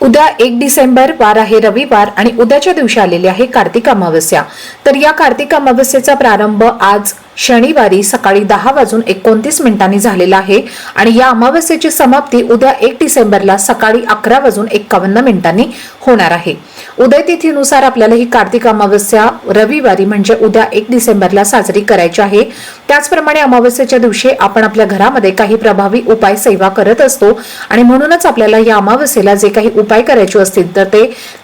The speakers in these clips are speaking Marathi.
उद्या एक डिसेंबर वार आहे रविवार आणि उद्याच्या दिवशी आलेली आहे कार्तिक अमावस्या. तर या कार्तिक अमावस्येचा प्रारंभ आज शनिवारी सकाळी दहा वाजून एकोणतीस मिनिटांनी झालेला आहे आणि या अमावस्येची समाप्ती उद्या एक डिसेंबरला सकाळी अकरा वाजून एक्कावन्न मिनिटांनी होणार आहे. उदय तिथीनुसार आपल्याला ही कार्तिक अमावस्या रविवारी म्हणजे उद्या एक डिसेंबरला साजरी करायची आहे. त्याचप्रमाणे अमावस्येच्या दिवशी आपण आपल्या घरामध्ये काही प्रभावी उपाय सेवा करत असतो आणि म्हणूनच आपल्याला या अमावस्येला जे काही उपाय करायचे असतील तर ते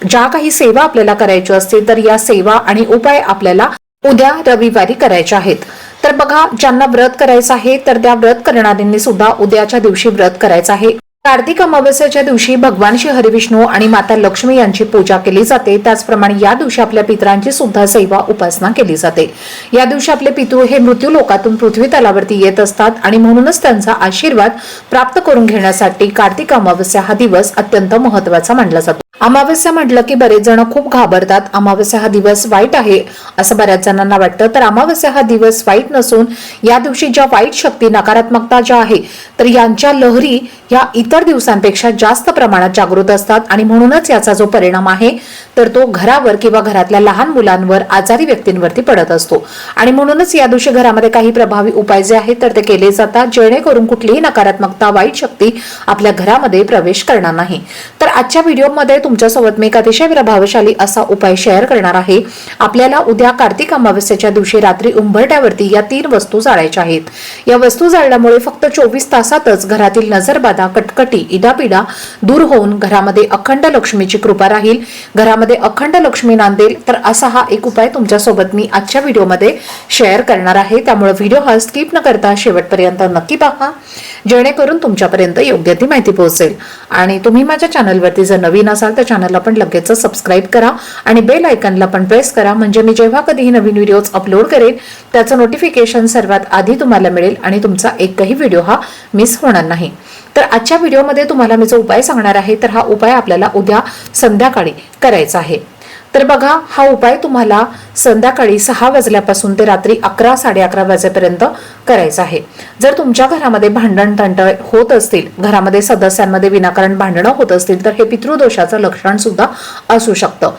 ज्या काही सेवा आपल्याला करायच्या असतील तर या सेवा आणि उपाय आपल्याला उद्या रविवारी करायचे आहेत. तर बघा ज्यांना व्रत करायचं आहे तर त्या व्रत करणाऱ्यांनी सुद्धा उद्याच्या दिवशी व्रत करायचं आहे. कार्तिक अमावस्याच्या दिवशी भगवान श्री हरिविष्णू आणि माता लक्ष्मी यांची पूजा केली जाते. त्याचप्रमाणे या दिवशी आपल्या पितरांची सुद्धा सेवा उपासना केली जाते. या दिवशी आपले पितृ हे मृत्यू लोकातून पृथ्वी तलावरती येत असतात आणि म्हणूनच त्यांचा आशीर्वाद प्राप्त करून घेण्यासाठी कार्तिक अमावस्या हा दिवस अत्यंत महत्त्वाचा मानला जातो. अमावस्या म्हटलं की बरेच जण खूप घाबरतात. अमावस्या हा दिवस वाईट आहे असं बऱ्याच जणांना वाटतं. तर अमावस्या हा दिवस वाईट नसून या दिवशी ज्या वाईट शक्ती नकारात्मकता ज्या आहे तर यांच्या लहरी या इतर दिवसांपेक्षा जास्त प्रमाणात जागृत असतात आणि म्हणूनच याचा जो परिणाम आहे तर तो घरावर किंवा घरातल्या लहान मुलांवर आजारी व्यक्तींवरती पडत असतो. आणि म्हणूनच या दिवशी घरामध्ये काही प्रभावी उपाय जे आहेत तर ते केले जातात जेणेकरून कुठलीही नकारात्मकता वाईट शक्ती आपल्या घरामध्ये प्रवेश करणार नाही. तर आजच्या व्हिडिओमध्ये तुमच्यासोबत मी एक अतिशय प्रभावशाली असा उपाय शेअर करणार आहे. आपल्याला उद्या कार्तिक अमावस्येच्या दिवशी रात्री उंबरट्यावरती या तीन वस्तू जाळायच्या आहेत. या वस्तू जाळल्यामुळे फक्त चोवीस तासातच घरातील नजरबाधा कटकट इडापिडा दूर होऊन घरामध्ये अखंड लक्ष्मीची कृपा राहील. घरामध्ये अखंड लक्ष्मी नांदेल. तर असा हा एक उपाय तुमच्यासोबत मी आजच्या व्हिडिओमध्ये शेअर करणार आहे. त्यामुळे व्हिडिओ हा स्किप न करता शेवटपर्यंत नक्की पहा. जेणेकरून तुमच्यापर्यंत योग्य ती माहिती पोहोचेल. आणि तुम्ही माझ्या चॅनलवरती जर नवीन असाल तर चॅनलला पण लगेच सबस्क्राईब करा आणि बेल आयकनला पण प्रेस करा. म्हणजे मी जेव्हा कधीही नवीन व्हिडिओज अपलोड करेन त्याचं नोटिफिकेशन सर्वात आधी तुम्हाला मिळेल आणि तुमचा एकही व्हिडिओ हा मिस होणार नाही. तर आजच्या व्हिडिओमध्ये तुम्हाला मी जो उपाय सांगणार आहे तर हा उपाय आपल्याला उद्या संध्याकाळी करायचा आहे. तर बघा हा उपाय तुम्हाला संध्याकाळी सहा वाजल्यापासून ते रात्री अकरा साडे अकरा वाजेपर्यंत करायचा आहे. जर तुमच्या घरामध्ये भांडण तंट होत असतील घरामध्ये सदस्यांमध्ये विनाकारण भांडणं होत असतील तर हे पितृदोषाचं लक्षण सुद्धा असू शकतं.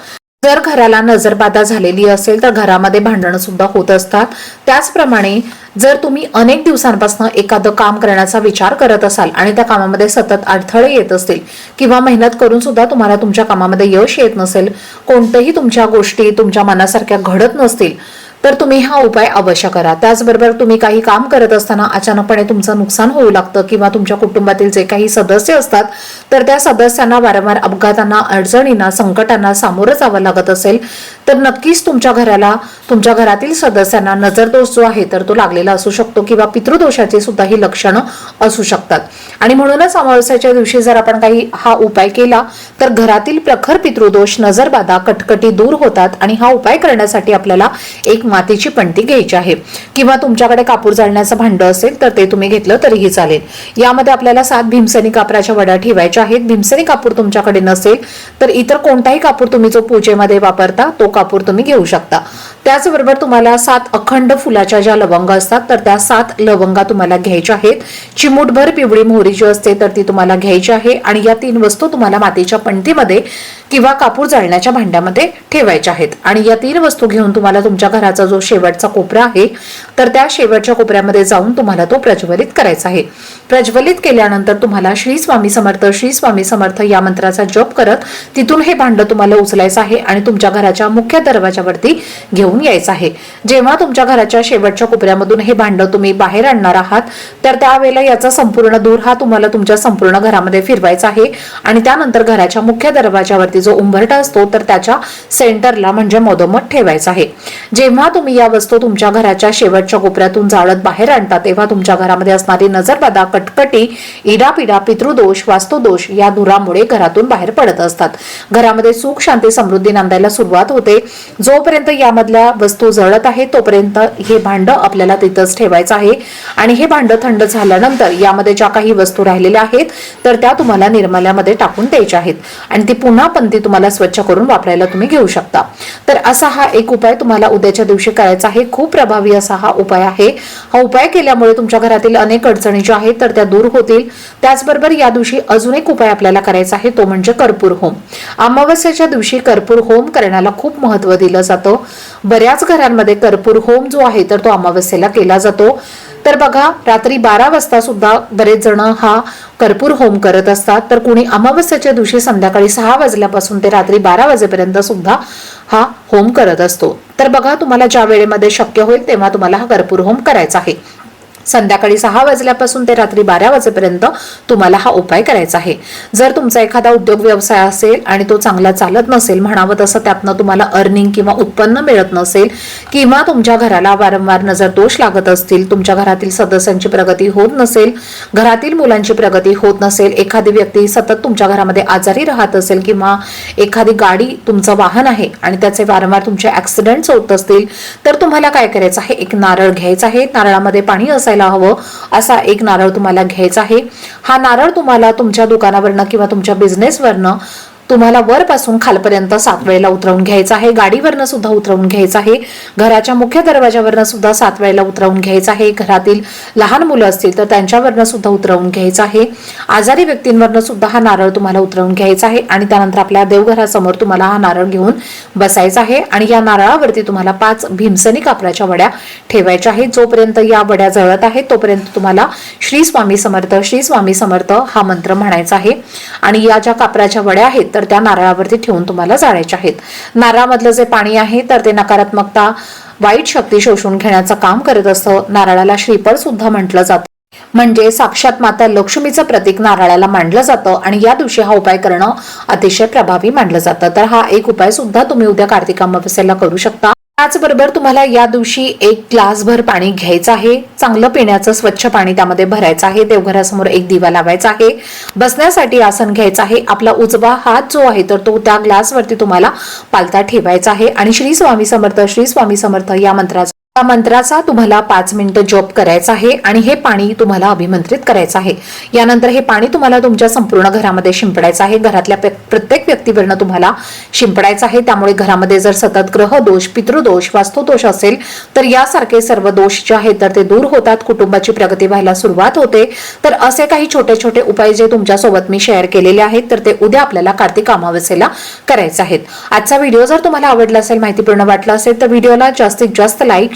जर घराला नजरबाधा झालेली असेल तर घरामध्ये भांडणं सुद्धा होत असतात. त्याचप्रमाणे जर तुम्ही अनेक दिवसांपासून एखादं काम करण्याचा विचार करत असाल आणि त्या कामामध्ये सतत अडथळे येत असतील किंवा मेहनत करून सुद्धा तुम्हाला तुमच्या कामामध्ये यश येत नसेल कोणत्याही तुमच्या गोष्टी तुमच्या मनासारख्या घडत नसतील तर तुम्ही हा उपाय अवश्य करा. त्याचबरोबर तुम्ही काही काम करत असताना अचानकपणे तुमचं नुकसान होऊ लागतं किंवा तुमच्या कुटुंबातील जे काही सदस्य असतात तर त्या सदस्यांना वारंवार अपघातांना अडचणींना संकटांना सामोरं जावं लागत असेल तर नक्कीच तुमच्या घराला तुमच्या घरातील सदस्यांना नजरदोष जो आहे तर तो लागलेला असू शकतो किंवा पितृदोषाची सुद्धा ही लक्षणं असू शकतात. आणि म्हणूनच अमावस्याच्या दिवशी जर आपण काही हा उपाय केला तर घरातील प्रखर पितृदोष नजरबाधा कटकटी दूर होतात आणि हा उपाय करण्यासाठी आपल्याला एक मातीची पणती घ्यायची आहे. किंवा तुमच्याकडे कापूर जाळण्याचं भांड असेल तर ते तुम्ही घेतलं तरीही चालेल. यामध्ये आपल्याला सात भीमसेनी कापराच्या वड्या ठेवायच्या आहेत. भीमसेनी कापूर तुमच्याकडे नसेल तर इतर कोणताही कापूर तुम्ही जो पूजेमध्ये वापरता तो कापूर तुम्ही घेऊ शकता. त्याचबरोबर तुम्हाला सात अखंड फुलाच्या ज्या लवंगा असतात तर त्या सात लवंगा तुम्हाला घ्यायच्या आहेत. चिमूटभर पिवळी मोहरी जी असते तर ती तुम्हाला घ्यायची आहे. आणि या तीन वस्तू तुम्हाला मातीच्या पणतीमध्ये किंवा कापूर जाळण्याच्या भांड्यामध्ये ठेवायच्या आहेत. आणि या तीन वस्तू घेऊन तुम्हाला तुमच्या घराचा जो शेवटचा कोपरा आहे तर त्या शेवटच्या कोपऱ्यामध्ये जाऊन तुम्हाला तो प्रज्वलित करायचा आहे. प्रज्वलित केल्यानंतर तुम्हाला श्री स्वामी समर्थ श्री स्वामी समर्थ या मंत्राचा जप करत तिथून हे भांड तुम्हाला उचलायचं आहे आणि तुमच्या घराच्या मुख्य दरवाजावरती घेऊन घेऊन यायचं आहे. जेव्हा तुमच्या घराच्या शेवटच्या कोपऱ्यामधून हे भांड तुम्ही बाहेर आणणार आहात तर त्यावेळेला याचा संपूर्ण दूर हा तुम्हाला तुमच्या संपूर्ण घरामध्ये फिरवायचा आहे. आणि त्यानंतर घराच्या मुख्य दरवाजावरती जो उंबरटा असतो तर त्याच्या सेंटरला म्हणजे मधोमध ठेवायचा आहे. जेव्हा तुम्ही या वस्तू तुमच्या घराच्या शेवटच्या कोपऱ्यातून जाळत बाहेर आणता तेव्हा तुमच्या घरामध्ये असणारी नजरबाधा कटकटी इडापिडा पितृदोष वास्तुदोष या धुरामुळे घरातून बाहेर पडत असतात. घरामध्ये सुख शांती समृद्धी नांदायला सुरुवात होते. जोपर्यंत यामधल्या ज्या वस्तू जळत आहे तोपर्यंत हे भांड आपल्याला तिथंच ठेवायचं आहे. आणि हे भांड थंड झाल्यानंतर यामध्ये ज्या काही वस्तू राहिलेल्या आहेत तर त्या तुम्हाला निर्मल्यामध्ये टाकून द्यायच्या आहेत. आणि ती पुन्हा पण ती तुम्हाला स्वच्छ करून वापरायला तुम्ही घेऊ शकता. तर असा हा एक उपाय तुम्हाला उद्याच्या दिवशी करायचा आहे. खूप प्रभावी असा हा उपाय आहे. हा उपाय केल्यामुळे तुमच्या घरातील अनेक अडचणी ज्या आहेत तर त्या दूर होतील. त्याचबरोबर या दिवशी अजून एक उपाय आपल्याला करायचा आहे तो म्हणजे कर्पूर होम. अमावस्याच्या दिवशी कर्पूर होम करण्याला खूप महत्त्व दिलं जातं. बऱ्याच घरांमध्ये कर्पूर होम जो आहे तर तो अमावस्येला केला जातो. तर बघा रात्री बारा वाजता सुद्धा बरेच जण हा कर्पूर होम करत असतात. तर कुणी अमावस्याच्या दिवशी संध्याकाळी सहा वाजल्यापासून ते रात्री बारा वाजेपर्यंत सुद्धा हा होम करत असतो. तर बघा तुम्हाला ज्या वेळेमध्ये शक्य होईल तेव्हा तुम्हाला हा कर्पूर होम करायचा आहे. संध्याकाळी सहा वाजल्यापासून ते रात्री बारा वाजेपर्यंत तुम्हाला हा उपाय करायचा आहे. जर तुमचा एखादा उद्योग व्यवसाय असेल आणि तो चांगला चालत नसेल म्हणावं तसं त्यातनं तुम्हाला अर्निंग किंवा उत्पन्न मिळत नसेल किंवा तुमच्या घराला वारंवार नजर दोष लागत असतील तुमच्या घरातील सदस्यांची प्रगती होत नसेल घरातील मुलांची प्रगती होत नसेल एखादी व्यक्ती सतत तुमच्या घरामध्ये आजारी राहत असेल किंवा एखादी गाडी तुमचं वाहन आहे आणि त्याचे वारंवार तुमचे ऍक्सिडेंट्स होत असतील तर तुम्हाला काय करायचं आहे? एक नारळ घ्यायचा आहे. नारळामध्ये पाणी असायला हवं असा एक नारळ तुम्हाला घ्यायचा आहे. हा नारळ तुम्हाला तुमच्या दुकानावरनं किंवा तुमच्या बिझनेसवरनं तुम्हाला वरपासून खालपर्यंत सात वेळेला उतरवून घ्यायचं आहे. गाडीवरनं सुद्धा उतरवून घ्यायचं आहे. घराच्या मुख्य दरवाजावरनं सुद्धा सात वेळेला उतरवून घ्यायचं आहे. घरातील लहान मुलं असतील तर त्यांच्यावरनं सुद्धा उतरवून घ्यायचं आहे. आजारी व्यक्तींवरनं सुद्धा हा नारळ तुम्हाला उतरवून घ्यायचा आहे. आणि त्यानंतर आपल्या देवघरासमोर तुम्हाला हा नारळ घेऊन बसायचा आहे. आणि या नारळावरती तुम्हाला पाच भीमसनी कापराच्या वड्या ठेवायच्या आहेत. जोपर्यंत या वड्या जळत आहेत तोपर्यंत तुम्हाला श्री स्वामी समर्थ श्री स्वामी समर्थ हा मंत्र म्हणायचा आहे. आणि या ज्या कापराच्या वड्या आहेत तर त्या नारळावरती ठेवून तुम्हाला जाळायच्या आहेत. नारळामधलं जे पाणी आहे तर ते नकारात्मकता वाईट शक्ती शोषून घेण्याचं काम करत असतं. नारळाला श्रीफळ सुद्धा म्हटलं जातं. म्हणजे साक्षात माता लक्ष्मीचं प्रतीक नारळाला मांडलं जातं आणि या दिवशी हा उपाय करणं अतिशय प्रभावी मानलं जातं. तर हा एक उपाय सुद्धा तुम्ही उद्या कार्तिक अमावस्येला करू शकता. त्याचबरोबर तुम्हाला या दिवशी एक ग्लासभर पाणी घ्यायचं आहे. चांगलं पिण्याचं स्वच्छ पाणी त्यामध्ये भरायचं आहे. देवघरासमोर एक दिवा लावायचा आहे. बसण्यासाठी आसन घ्यायचं आहे. आपला उजवा हात जो आहे तर तो त्या ग्लासवरती तुम्हाला पालता ठेवायचा आहे. आणि श्री स्वामी समर्थ श्री स्वामी समर्थ या मंत्राचा या मंत्राचा तुम्हाला पाच मिनिटं जॉब करायचा आहे आणि हे पाणी तुम्हाला अभिमंत्रित करायचं आहे. यानंतर हे पाणी तुम्हाला तुमच्या संपूर्ण घरामध्ये शिंपडायचं आहे. घरातल्या प्रत्येक व्यक्तीवरनं तुम्हाला शिंपडायचं आहे. त्यामुळे घरामध्ये जर सतत ग्रह दोष पितृदोष वास्तुदोष असेल तर यासारखे सर्व दोष जे आहेत तर ते दूर होतात. कुटुंबाची प्रगती व्हायला सुरुवात होते. तर असे काही छोटे छोटे उपाय जे तुमच्यासोबत मी शेअर केलेले आहेत तर ते उद्या आपल्याला कार्तिक अमावस्येला करायचे आहेत. आजचा व्हिडिओ जर तुम्हाला आवडला असेल माहितीपूर्ण वाटला असेल तर व्हिडिओला जास्तीत जास्त लाईक